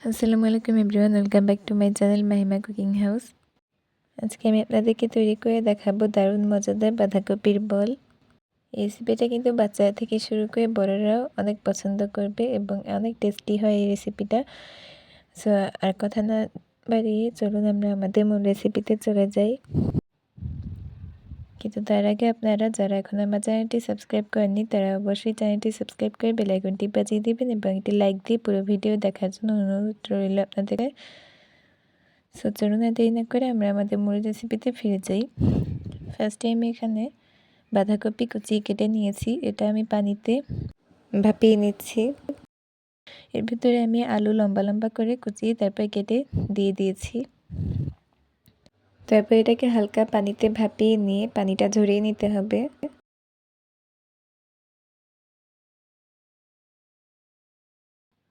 আসসালামু আলাইকুম everyone welcome back to my channel Mahima cooking house আজকে আমি আপনাদেরকে তৈরি করে দেখাবো দারুণ মজাদার বাঁধাকপির বল এই রেসিপিটা কিন্তু বাচ্চা থেকে শুরু করে বড়রাও অনেক পছন্দ করবে এবং অনেক টেস্টি হয় এই রেসিপিটা সো আর কথা না বাড়িয়ে চলুন আমরা আমাদের মূল রেসিপিতে চলে যাই কিন্তু তার আগে আপনারা যারা এখন আমার চ্যানেলটি সাবস্ক্রাইব করেননি তারা অবশ্যই চ্যানেলটি সাবস্ক্রাইব করে বেলাইকনটি বাজিয়ে দেবেন এবং একটি লাইক দিয়ে পুরো ভিডিও দেখার জন্য অনুরোধ রইল আপনাদেরকে সো চলুন দেরি না করে আমরা আমাদের মূল রেসিপিতে ফিরে যাই ফার্স্টে আমি এখানে বাঁধাকপি কুচিয়ে কেটে নিয়েছি এটা আমি পানিতে ভাপিয়ে নিচ্ছি এর ভিতরে আমি আলু লম্বা লম্বা করে কুচিয়ে তারপর কেটে দিয়ে দিয়েছি তারপর এটাকে হালকা পানিতে ভাপিয়ে নিয়ে পানিটা ঝরিয়ে নিতে হবে।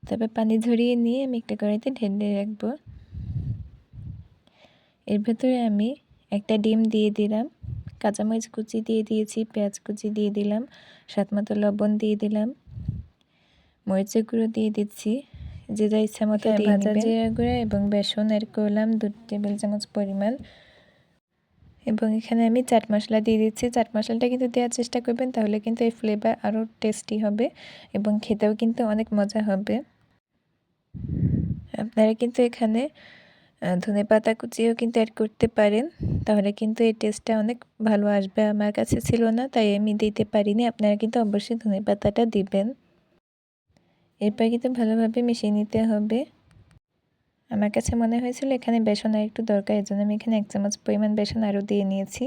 তারপর পানি ঝরিয়ে নিয়ে আমি একটা কড়াইতে ঢেলে রাখব। এর ভেতরে আমি একটা ডিম দিয়ে দিলাম কাঁচামরিচ কুচি দিয়ে দিয়েছি পেঁয়াজ কুচি দিয়ে দিলাম সাত মতো লবণ দিয়ে দিলাম মরিচের গুঁড়ো দিয়ে দিচ্ছি যে যা ইচ্ছা মতো ভাজা জিরা গুঁড়া এবং বেসন এর করলাম দু টেবিল চামচ পরিমাণ এবং এখানে আমি চাট মশলা দিয়ে দিচ্ছি। চাট মশলাটা কিন্তু দেওয়ার চেষ্টা করবেন, তাহলে কিন্তু এই ফ্লেভার আরও টেস্টি হবে এবং খেতেও কিন্তু অনেক মজা হবে। আপনারা কিন্তু এখানে ধনে পাতা কুচিও কিন্তু অ্যাড করতে পারেন। তাহলে কিন্তু এই টেস্টটা অনেক ভালো আসবে আমার কাছে ছিল না, তাই আমি দিতে পারিনি। আপনারা কিন্তু অবশ্যই ধনে পাতাটা দিবেন। এরপর কিন্তু ভালোভাবে মিশিয়ে নিতে হবে। আমার কাছে মনে হয়েছিল এখানে বেসন আর একটু দরকার এর জন্য আমি এখানে এক চামচ পরিমাণ বেসন আরও দিয়ে নিয়েছি।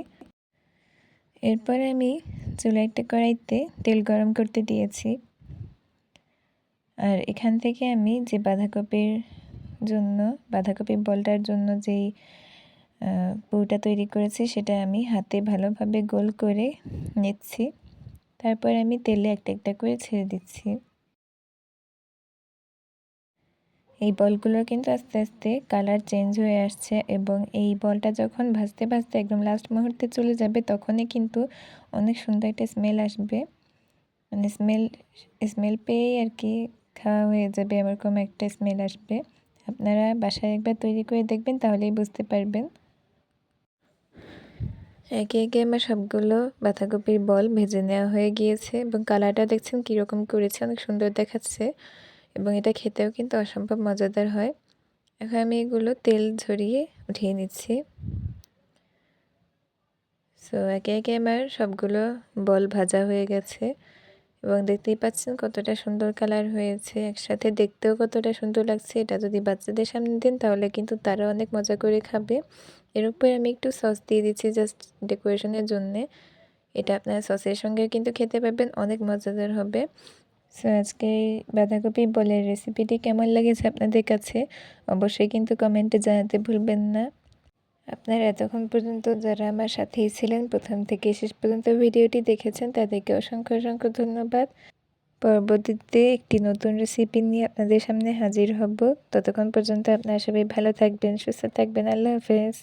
এরপরে আমি চুলা একটা কড়াইতে তেল গরম করতে দিয়েছি। আর এখান থেকে আমি যে বাঁধাকপির জন্য বাঁধাকপি বলটার জন্য যেই পুরোটা তৈরি করেছি, সেটা আমি হাতে ভালোভাবে গোল করে নিচ্ছি। তারপর আমি তেলে একটা একটা করে ছেড়ে দিচ্ছি। এই বলগুলোর কিন্তু আস্তে আস্তে কালার চেঞ্জ হয়ে আসছে এবং এই বলটা যখন ভাজতে ভাজতে একদম লাস্ট মুহূর্তে চলে যাবে, তখনই কিন্তু অনেক সুন্দর একটা স্মেল আসবে। মানে স্মেল স্মেল পেয়েই আর কি খাওয়া হয়ে যাবে, এরকম একটা স্মেল আসবে। আপনারা বাসায় একবার তৈরি করে দেখবেন, তাহলেই বুঝতে পারবেন। একে একে আমার সবগুলো বাঁধাকপির বল ভেজে নেওয়া হয়ে গিয়েছে এবং কালারটা দেখছেন কীরকম করেছে, অনেক সুন্দর দেখাচ্ছে। এবং এটা খেতেও কিন্তু অসম্ভব মজাদার হয়। এখন আমি এগুলো তেল ঝরিয়ে উঠিয়ে নিচ্ছি। সো একে একে আমার সবগুলো বল ভাজা হয়ে গেছে এবং দেখতেই পাচ্ছেন কতটা সুন্দর কালার হয়েছে। একসাথে দেখতেও কতটা সুন্দর লাগছে। এটা যদি বাচ্চাদের সামনে দিন তাহলে কিন্তু তারা অনেক মজা করে খাবে। এর উপরে আমি একটু সস দিয়ে দিচ্ছি জাস্ট ডেকোরেশনের জন্যে। এটা আপনারা সসের সঙ্গে কিন্তু খেতে পারবেন, অনেক মজাদার হবে। সো আজকে বাঁধাকপি বলের রেসিপিটি কেমন লেগেছে আপনাদের কাছে? অবশ্যই কিন্তু কমেন্টে জানাতে ভুলবেন না। আপনারা এতক্ষণ পর্যন্ত যারা আমার সাথেই ছিলেন, প্রথম থেকে শেষ পর্যন্ত ভিডিওটি দেখেছেন, তাদেরকে অসংখ্য অসংখ্য ধন্যবাদ। পরবর্তীতে একটি নতুন রেসিপি নিয়ে আপনাদের সামনে হাজির হব। ততক্ষণ পর্যন্ত আপনারা সবাই ভালো থাকবেন, সুস্থ থাকবেন। আল্লাহ হাফেজ।